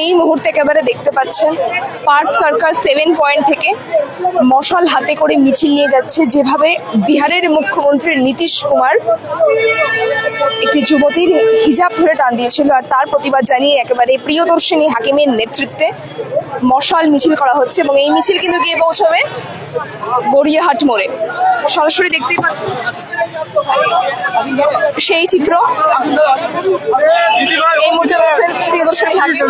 এই মুহূর্তে একেবারে দেখতে পাচ্ছেন পার্ক সার্কাল সেভেন পয়েন্ট থেকে মশাল হাতে করে মিছিল নিয়ে যাচ্ছে যেভাবে বিহারের মুখ্যমন্ত্রী নীতিশ কুমার একটি যুবতীর হিজাব ধরে টান দিয়েছিল। আর তার প্রতিবাদ জানিয়ে একেবারে প্রিয়দর্শিনী হাকিমের নেতৃত্বে মশাল মিছিল করা হচ্ছে এবং এই মিছিল কিন্তু গিয়ে পৌঁছবে গড়িয়াহাট মোড়ে। সরাসরি দেখতেই পাচ্ছেন। সেই চিত্র। এই মুহূর্তে প্রিয়দর্শনী হাকিম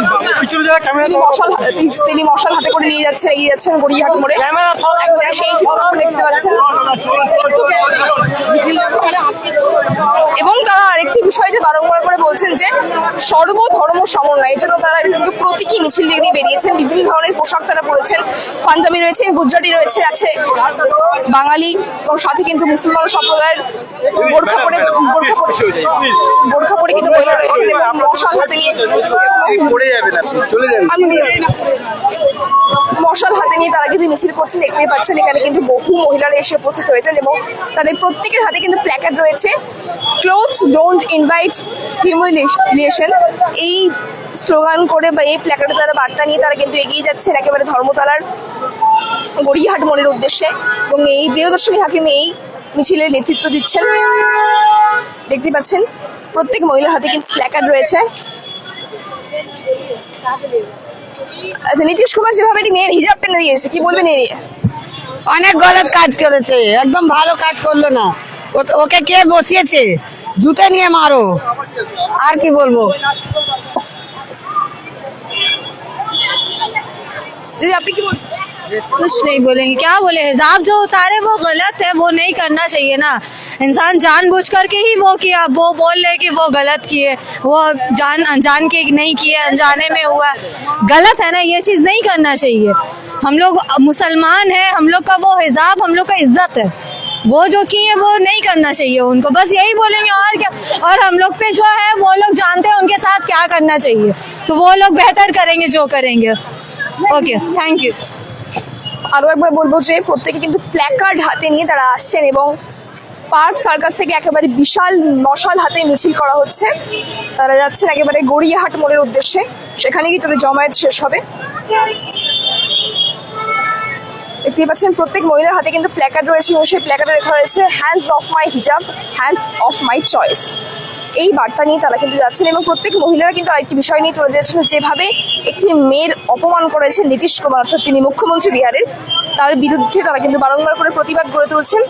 তিনি মশাল হাতে- তিনি- মশাল হাতে করে নিয়ে যাচ্ছেন এগিয়ে যাচ্ছেন গড়িয়াহাট মোড়ে একবারে সেই চিত্র দেখতে পাচ্ছেন এবং তারা আরেকটি বিষয় যে বারংবার করে বলছেন যে সর্বধর্ম সমন্বয় এই জন্য তারা কিন্তু প্রতীকী মিছিল নিয়ে বেরিয়েছেন বিভিন্ন ধরনের পোশাক তারা পরেছেন পাঞ্জাবি রয়েছেন গুজরাটি রয়েছে আছে বাঙালি এবং সাথে কিন্তু মুসলমান সম্প্রদায়ের বোরখা পরে বোরখা পরে কিন্তু রয়েছেন এবং মশাল হাতে নিয়ে মশাল হাতে নিয়ে তারা কিন্তু মিছিল করছেন, দেখতেই পাচ্ছেন, এখানে কিন্তু বহু মহিলারা এসে উপস্থিত হয়েছেন এবং তাদের প্রত্যেকের হাতে কিন্তু প্ল্যাকার্ড রয়েছে। ক্লোথস ডোন্ট ইনভাইট হিউমিলিয়েশন এই স্লোগান করে বা এই প্ল্যাকার্ডে তারা বার্তা নিয়ে তারা কিন্তু এগিয়ে যাচ্ছেন একেবারে ধর্মতলার গড়িয়াহাট মোড়ের উদ্দেশ্যে এবং এই প্রিয়দর্শনী হাকিম এই মিছিলের নেতৃত্ব দিচ্ছেন। দেখতে পাচ্ছেন, প্রত্যেক মহিলার হাতে কিন্তু প্ল্যাকার্ড রয়েছে। আচ্ছা নীতিশ কুমার যেভাবে মেয়ের হিজাব টেনে দিয়েছে কি বলবেন নিয়ে? অনেক গলত কাজ করেছে একদম ভালো কাজ করল না। ওকে কে বসিয়েছে? জুতে নিয়ে মারো। আর কি বলব? আপনি কি বলবেন? कुछ नहीं बोलेंगे। क्या बोले? हिजाब जो उतारे वो गलत है, वो नहीं करना चाहिए ना। इंसान जानबूझ करके ही वो किया, वो बोल रहे कि वो गलत किए। वो जान अनजान के नहीं किए, अनजाने में हुआ। गलत है ना, ये चीज़ नहीं करना चाहिए। हम लोग मुसलमान हैं, हम लोग का वो हिजाब हम लोग का इज़्ज़त है। वो जो किए वो नहीं करना चाहिए उनको। बस यही बोलेंगे, और क्या? और हम लोग पे जो है, वो लोग जानते हैं, उनके साथ क्या करना चाहिए। तो वो लोग बेहतर करेंगे, जो करेंगे। ओके थैंक यू আরও একবার বলব যে প্রত্যেকে কিন্তু প্ল্যাকার্ড হাতে নিয়ে তারা আসছেন এবং পার্ক সার্কাস থেকে একেবারে বিশাল মশাল হাতে মিছিল করা হচ্ছে। তারা যাচ্ছেন একেবারে গড়িয়াহাট মোড়ের উদ্দেশ্যে। সেখানে গিয়ে তাদের জমায়েত শেষ হবে। দেখতেই পাচ্ছেন প্রত্যেক মহিলার হাতে কিন্তু প্ল্যাকার্ড রয়েছে এবং সেই প্ল্যাকার্ডে লেখা রয়েছে হ্যান্ডস অফ মাই হিজাব হ্যান্ডস অফ মাই চয়েস এই বার্তা নিয়ে তারা কিন্তু যাচ্ছেন এবং প্রত্যেক মহিলারা কিন্তু আরেকটি বিষয় নিয়ে তুলে দিয়েছেন যেভাবে একটি মেয়ের অপমান করেছে নীতিশ কুমার, অর্থাৎ তিনি মুখ্যমন্ত্রী বিহারের। তার বিরুদ্ধে তারা কিন্তু বারংবার করে প্রতিবাদ গড়ে তুলছেন।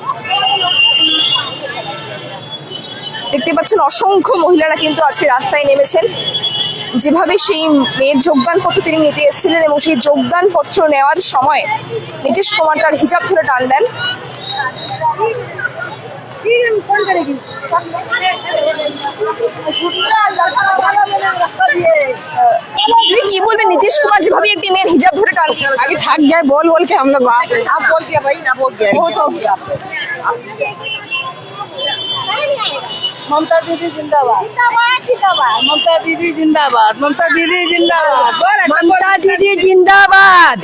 দেখতে পাচ্ছেন অসংখ্য মহিলারা কিন্তু আজকে রাস্তায় নেমেছেন। যেভাবে সেই মেয়ের যোগদান পত্র তিনি নিতে এসেছিলেন এবং সেই যোগদান পত্র নেওয়ার সময় নীতিশ কুমার তার হিজাব ধরে টান দেন। আহ, দিদি কি বলবেন নীতিশ কুমার যেভাবে একটি মেয়ের হিজাব ধরে টান দিয়ে अभी थक गए बोल बोल के हम लोग वहाँ पे आप बोल दिया भाई ना बोल दिया बहुत हो गया ममता दीदी जिंदाबाद ममता दीदी जिंदाबाद ममता दीदी जिंदाबाद बोल ममता दीदी जिंदाबाद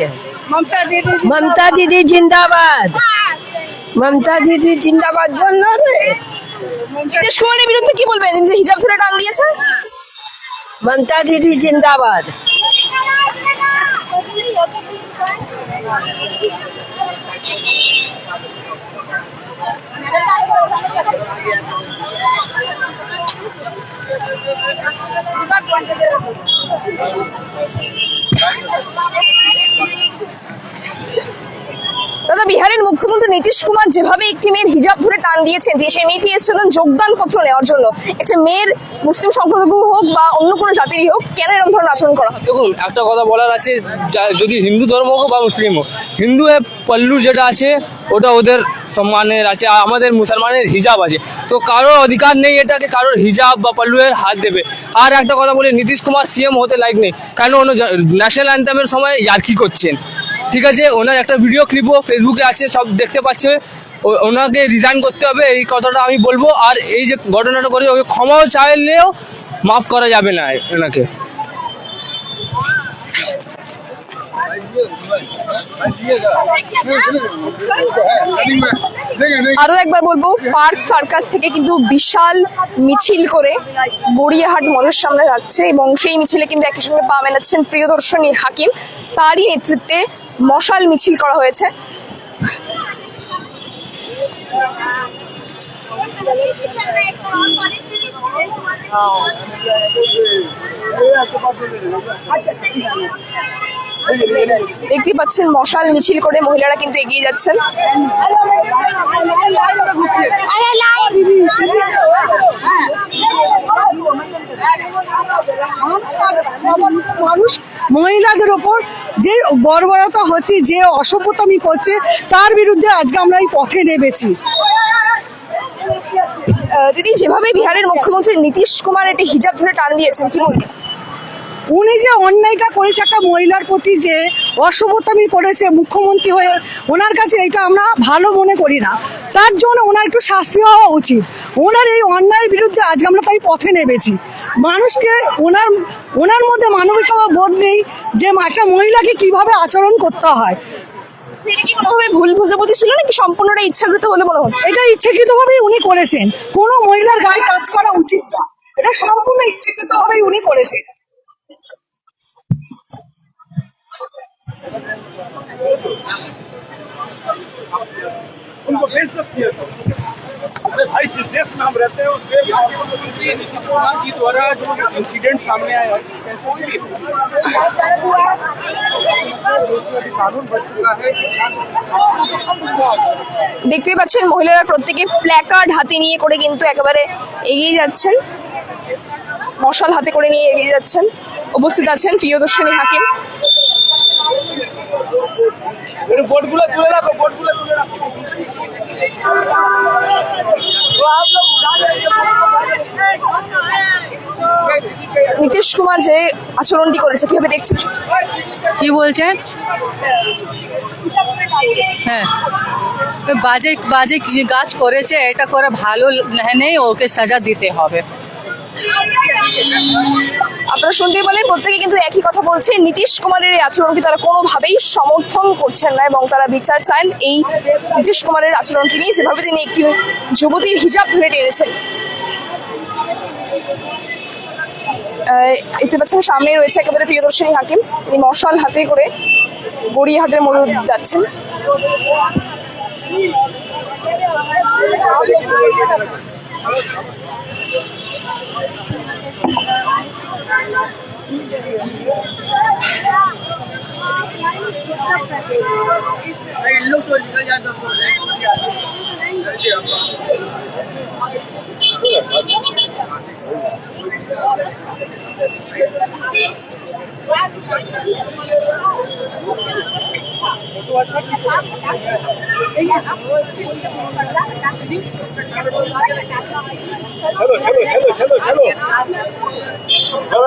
ममता दीदी ममता दीदी जिंदाबाद মমতা দিদি জিন্দাবাদ বললেন নীতিশ কুমারের বিরুদ্ধে কি বলবেন যে হিজাব ধরে ডাল দিয়েছে? মমতা দিদি জিন্দাবাদ। দাদা, বিহারের মুখ্যমন্ত্রী নীতিশ কুমার যেভাবে একটি মেয়ের হিজাব ধরে টান দিয়েছেন, দিয়ে সেই মেয়েটি এসেছিলেন যোগদান পত্র নেওয়ার জন্য। একটা মেয়ের মুসলিম সম্প্রদায় হোক বা অন্য কোনো জাতিরই হোক, কেন এরকম ধরনের আচরণ করা হয়? দেখুন, একটা কথা বলার আছে যদি হিন্দু ধর্ম হোক বা মুসলিম হোক হিন্দু পল্লু যেটা আছে, ওটা ওদের সম্মানের আছে আমাদের মুসলমানের হিজাব আছে। তো কারোর অধিকার নেই এটাকে, কারোর হিজাব বা পল্লুয়ের হাত দেবে। আর একটা কথা বলি, নীতিশ কুমার সিএম হতে লাইক নেই। কেন? অন্য ন্যাশনাল অ্যান্থামের সময় ইয়ার্কি করছেন। ঠিক আছে, ওনার একটা ভিডিও ক্লিপও ফেসবুকে আছে, সব দেখতে পাচ্ছে। ওনাকে রিজাইন করতে হবে, এই কথাটা আমি বলব। আর এই যে ঘটনাটা করে ওকে ক্ষমাও চাইলেও মাফ করা যাবে না ওনাকে। আরও একবার বলব, পার্ক সার্কাস থেকে কিন্তু বিশাল মিছিল করে গড়িয়াহাট মলের সামনে যাচ্ছে এবং সেই মিছিলে কিন্তু একই সঙ্গে পা মেলাচ্ছেন প্রিয়দর্শনী হাকিম। তারই নেতৃত্বে মশাল মিছিল করা হয়েছে। দেখতে পাচ্ছেন মশাল মিছিল করে মহিলারা কিন্তু এগিয়ে যাচ্ছেন। মানুষ মহিলাদের ওপর যে বর্বরতা হচ্ছে যে অসভ্যতামি করছে তার বিরুদ্ধে আজকে আমরা এই পথে নেমেছি। দিদি যেভাবে বিহারের মুখ্যমন্ত্রী নীতিশ কুমার একটি হিজাব ধরে টান দিয়েছেন কি বলবেন? উনি যে অন্যায়টা করেছে একটা মহিলার প্রতি যে অসভ্যতামি করেছে মুখ্যমন্ত্রী হয়ে ওনার কাছে এটা আমরা ভালো মনে করি না। তার জন্য ওনার একটু শাস্তি হওয়া উচিত। ওনার এই অন্যায়ের বিরুদ্ধে আজকে আমরা তাই পথে নেমেছি। মানুষকে ওনার ওনার মধ্যে মানবিকতা বোধ নেই যে একটা মহিলাকে কীভাবে আচরণ করতে হয়। সেটা কি কোনোভাবে ভুল বোঝাবুঝি ছিল নাকি সম্পূর্ণটা ইচ্ছাকৃত বলে মনে হচ্ছে? এটা ইচ্ছাকৃতভাবেই উনি করেছেন। কোনো মহিলার গায়ে কাজ করা উচিত না। এটা সম্পূর্ণ ইচ্ছাকৃতভাবেই উনি করেছেন। उनको भेज सकती है तो अरे भाई जिस देश में हम रहते हैं उस देश में मुख्यमंत्री नीतीश कुमार जी द्वारा जो इंसिडेंट सामने आया है कैसे भी कानून बच चुका है দেখতে পাচ্ছেন মহিলারা প্রত্যেকে প্ল্যাকার্ড হাতে নিয়ে করে কিন্তু একেবারে এগিয়ে যাচ্ছেন মশাল হাতে করে নিয়ে এগিয়ে যাচ্ছেন উপস্থিত আছেন প্রিয়দর্শনী হাকিম নীতিশ কুমার যে আচরণটি করেছে কীভাবে দেখছেন? কি বলছেন হ্যাঁ। বাজে বাজে কাজ করেছে এটা করে ভালো নেই ওকে সাজা দিতে হবে। আপনারা শুনতে পেলেন, প্রত্যেকে কিন্তু একই কথা বলছে। নীতিশ কুমারের এই আচরণকে তারা কোনোভাবেই সমর্থন করছেন না এবং তারা বিচার চান এই নীতিশ কুমারের আচরণকে নিয়ে। যেভাবে তিনি একটি যুবতীর হিজাব ধরে টেনেছেন। দেখতে পাচ্ছেন সামনে রয়েছে একেবারে প্রিয়দর্শনী হাকিম। তিনি মশাল হাতে করে গড়িয়াহাটের মোড়ে যাচ্ছেন। चलो चलो चलो चलो चलो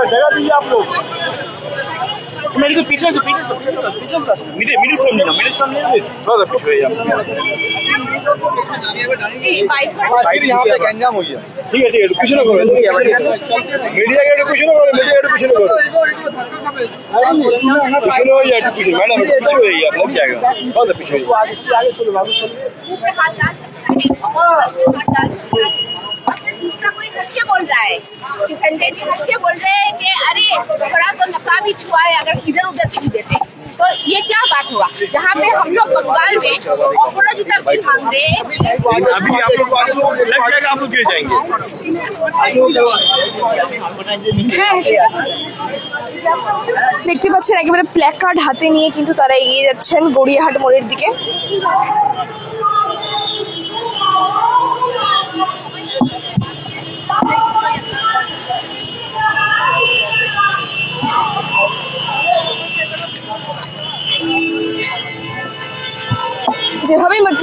जगह जगह दीजिए आप लोग मेरे को पीछे से पीछे से पीछे से मिडिल मिडिल फ्रेम लेना मिडिल फ्रेम लेना थोड़ा सा पीछे साइड यहाँ पे गंजाम हो गया ठीक है ठीक है पीछे ना करो मीडिया के पीछे ना करो मीडिया के पीछे ना करो पीछे ना हो जाए पीछे मैडम पीछे हो जाइए आप लग जाएगा थोड़ा सा पीछे हो जाइए आगे चलो बाबू चलो दूसरा कोई हंस के बोल रहा है कि संजय जी हंस के बोल रहे हैं कि अरे थोड़ा तो नकाब ही छुआ है अगर इधर उधर छू देते तो ये क्या बात हुआ जहाँ पे हम लोग बंगाल में अपराजिता भी मांग रहे हैं अभी आप लोग आगे तो लग जाएगा आप लोग गिर जाएंगे দেখতে পাচ্ছেন একেবারে প্ল্যাকার্ড হাতে নিয়ে কিন্তু তারা এগিয়ে যাচ্ছেন গড়িয়াহাট মোড়ের দিকে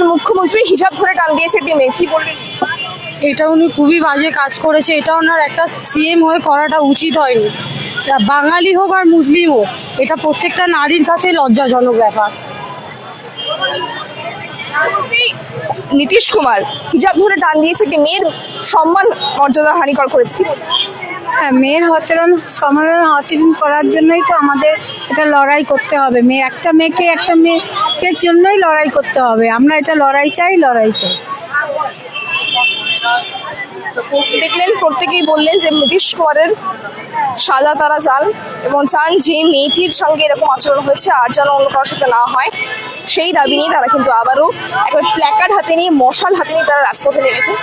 মুখ্য- মুখ্যমন্ত্রী হিজাব ধরে টান দিয়েছে টিমে। কি বলবেন? এটা উনি খুবই বাজে কাজ করেছে। এটা ওনার একটা সিএম হয়ে করাটা উচিত হয়নি। বাঙালি হোক আর মুসলিম হোক এটা প্রত্যেকটা নারীর কাছে লজ্জাজনক ব্যাপার। নীতিশ কুমার হিজাব ধরে টান দিয়েছে একটি মেয়ের সম্মান মর্যাদা হানিকর করেছে? হ্যাঁ মেয়ের আচরণ সমান আচরণ করার জন্যই তো আমাদের এটা লড়াই করতে হবে। মেয়ে, একটা মেয়েকে একটা মেয়েকে জন্যই লড়াই করতে হবে। আমরা এটা লড়াই চাই লড়াই চাই। দেখলেন, প্রত্যেকেই বললেন যে নীতিশ কুমারের সাজা তারা চান এবং চান যে মেয়েটির সঙ্গে এরকম আচরণ হয়েছে আর যেন অন্য কারোর সাথে না হয়। সেই দাবি নিয়ে তারা কিন্তু আবারও একটা প্ল্যাকার্ড হাতে নিয়ে, মশাল হাতে নিয়ে তারা রাজপথে নেমেছে।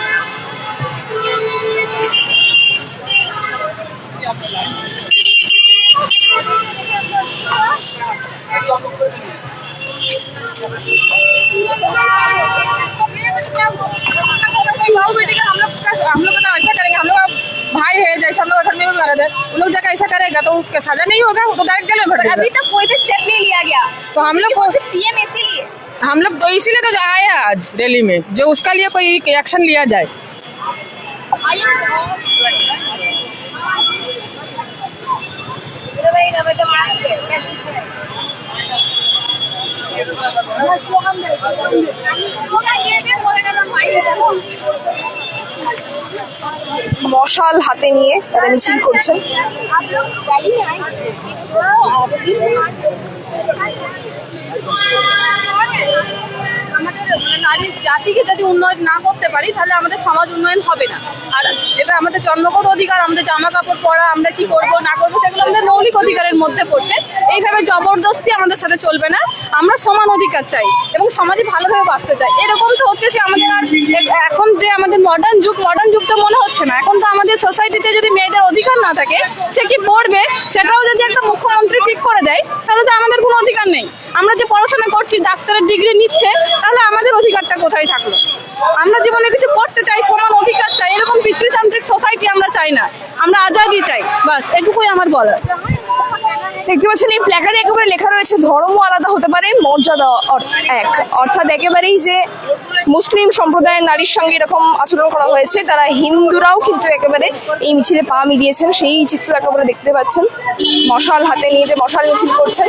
उसका सजा नहीं होगा वो तो डायरेक्ट जेल में भर अभी तक कोई भी स्टेप नहीं लिया गया। तो हम लोग को सीएम इसीलिए। हम लोग तो इसीलिए तो आए हैं आज रैली में जो उसका लिए कोई एक्शन लिया जाए। মশাল হাতে নিয়ে তারা মিছিল করছেন। আমাদের মানে নারী জাতিকে যদি উন্নয়ন না করতে পারি, তাহলে আমাদের সমাজ উন্নয়ন হবে না। আর এটা আমাদের জন্মগত অধিকার, আমাদের জামা কাপড় পরা, আমরা কি করব, না করব, সেগুলো আমাদের মৌলিক অধিকারের মধ্যে পড়ছে। এইভাবে জবরদস্তি আমাদের সাথে চলবে না। আমরা সমান অধিকার চাই এবং সমাজে ভালোভাবে বাঁচতে চাই। এরকম তো হচ্ছে যে আমাদের আর এখন যে আমাদের মডার্ন যুগ মডার্ন যুগ তো মনে হচ্ছে না। এখন তো আমাদের সোসাইটিতে যদি মেয়েদের অধিকার না থাকে, সে কি পড়বে? সেটাও যদি একটা মুখ্যমন্ত্রী ঠিক করে দেয়, তাহলে তো আমাদের কোনো অধিকার নেই। আমরা যে পড়াশোনা করছি, ডাক্তারের ডিগ্রি নিচ্ছে, তাহলে আমাদের অধিকারটা কোথায় থাকল? আমরা জীবনে কিছু করতে চাই, সমান অধিকার চাই, এরকম পিতৃতান্ত্রিক সোসাইটি আমরা চাই না। আমরা আজাদি চাই, বাস, এটুকুই আমার বলার। দেখতে পাচ্ছেন, এই প্ল্যাকারে একেবারে লেখা রয়েছে, ধর্ম আলাদা হতে পারে, মর্যাদা এক। অর্থাৎ একেবারেই যে মুসলিম সম্প্রদায়ের নারীর সঙ্গে এরকম আচরণ করা হয়েছে, তারা হিন্দুরাও কিন্তু একেবারে এই মিছিলে পা মিলিয়েছেন, সেই চিত্র একেবারে দেখতে পাচ্ছেন। মশাল হাতে নিয়ে যে মশাল মিছিল করছেন।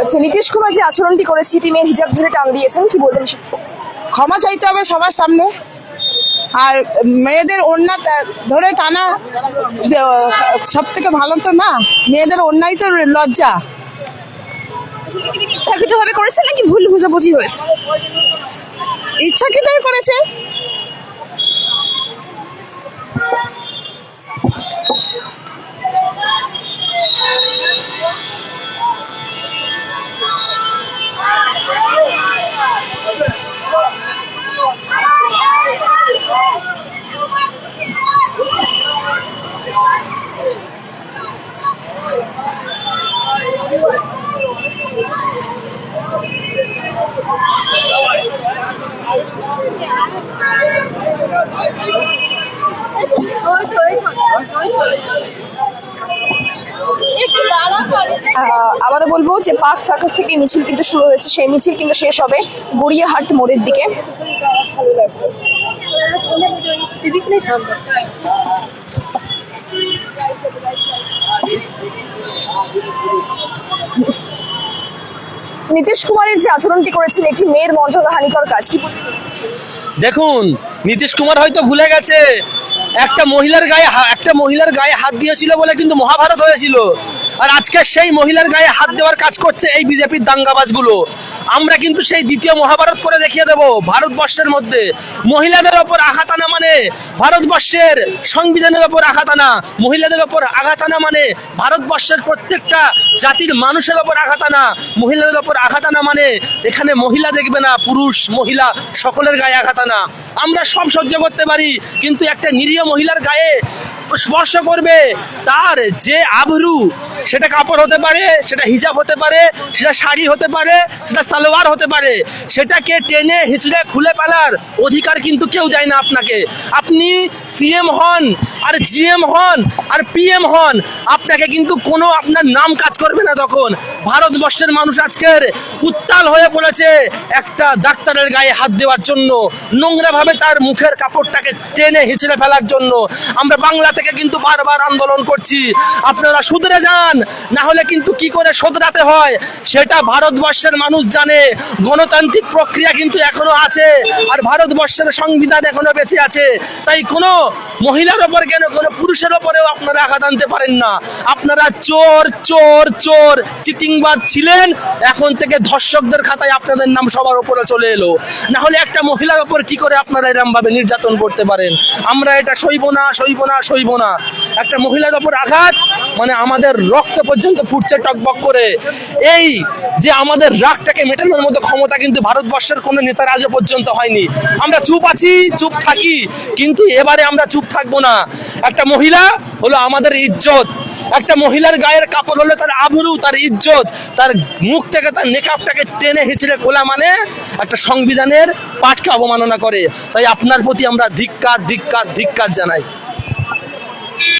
আচ্ছা নীতিশ কুমার যে আচরণটি করেছে টিমের হিজাব ধরে টান দিয়েছেন, কি বলবেন ক্ষমা চাইতে হবে সবার সামনে। আর মেয়েদের অন্য ধরে টানা সব থেকে ভালো তো না? মেয়েদের অন্যায় তো লজ্জা। ইচ্ছাকৃত ভাবে করেছে নাকি ভুল বুঝাবুঝি হয়েছে? ইচ্ছাকৃতই করেছে। আবারও বলব যে পার্ক সার্কাস থেকে মিছিল কিন্তু শুরু হয়েছে। সেই মিছিল কিন্তু শেষ হবে গড়িয়াহাট মোড়ের দিকে। নীতিশ কুমারের যে আচরণটি করেছেন, একটি মেয়ের মর্যাদা হানিকর কাজ, কি দেখুন, নীতিশ কুমার হয়তো ভুলে গেছে। একটা মহিলার গায়ে একটা মহিলার গায়ে হাত দিয়েছিল বলে কিন্তু মহাভারত হয়েছিল। আর আজকে সেই মহিলার গায়ে হাত দেওয়ার কাজ করছে এই বিজেপির দাঙ্গাবাজগুলো। আমরা কিন্তু সেই দ্বিতীয় মহাভারত করে দেখিয়ে দেব ভারতবর্ষের মধ্যে। মহিলাদের ওপর আঘাত আনা মানে ভারতবর্ষের সংবিধানের ওপর আঘাত আনা। মহিলাদের ওপর আঘাত আনা মানে ভারতবর্ষের প্রত্যেকটা জাতির মানুষের ওপর আঘাত আনা। মহিলাদের ওপর আঘাত আনা মানে এখানে মহিলা দেখবে না, পুরুষ, মহিলা সকলের গায়ে আঘাত আনা। আমরা সব সহ্য করতে পারি, কিন্তু একটা নিরীহ মহিলার গায়ে স্পর্শ করবে, তার যে আবরু সেটা কাপড় হতে পারে, সেটা হিজাব হতে পারে, সেটা শাড়ি হতে পারে, সেটা সালোয়ার হতে পারে। সেটাকে টেনে হিচড়ে খুলে ফেলার অধিকার কিন্তু কেউ দেয় না আপনাকে। আপনি সিএম হন, আর জিএম হন, আর পিএম হন, আপনাকে কিন্তু কোনো আপনার নাম কাজ করবে না তখন। ভারতবর্ষের মানুষ আজকের উত্তাল হয়ে পড়েছে একটা ডাক্তারের গায়ে হাত দেওয়ার জন্য। নোংরাভাবে তার মুখের কাপড়টাকে টেনে হিচড়ে ফেলার জন্য। আমরা বাংলা থেকে কিন্তু বারবার আন্দোলন করছি। আপনারা শুধরে যান। না হলে কিন্তু কি করে শোধরাতে হয়? সেটা ভারতবর্ষের মানুষ জানে। গণতান্ত্রিক প্রক্রিয়া কিন্তু এখনও আছে আর ভারতবর্ষের সংবিধান এখনও বেঁচে আছে। তাই কোনো মহিলার ওপর কেন, কোনো পুরুষের ওপরেও আপনারা আঘাত আনতে পারেন না। আপনারা চোর চোর চোর, চিটিংবাজ ছিলেন, এখন থেকে ধর্ষকদের খাতায় আপনাদের নাম সবার ওপরে চলে এলো। না হলে একটা মহিলার ওপর কি করে আপনারা এরম ভাবে নির্যাতন করতে পারেন? আমরা এটা সইব না সইব না সইব না। একটা মহিলার ওপর আঘাত মানে আমাদের রক্ত পর্যন্ত ফুটছে টকবক করে। এই যে আমাদের রাগটাকে মেটানোর মতো ক্ষমতা কিন্তু ভারতবর্ষের কোনো নেতার আজও পর্যন্ত হয়নি। আমরা চুপ আছি, চুপ থাকি, কিন্তু এবারে আমরা চুপ থাকব না। একটা মহিলা হলো আমাদের ইজ্জত। একটা মহিলার গায়ের কাপড় হলে তার আবরু, তার ইজ্জত। তার মুখ থেকে তার নেকাপটাকে টেনে হিচড়ে খোলা মানে একটা সংবিধানের পাঠকে অবমাননা করে। তাই আপনার প্রতি আমরা ধিক্কার ধিক্কার ধিক্কার জানাই।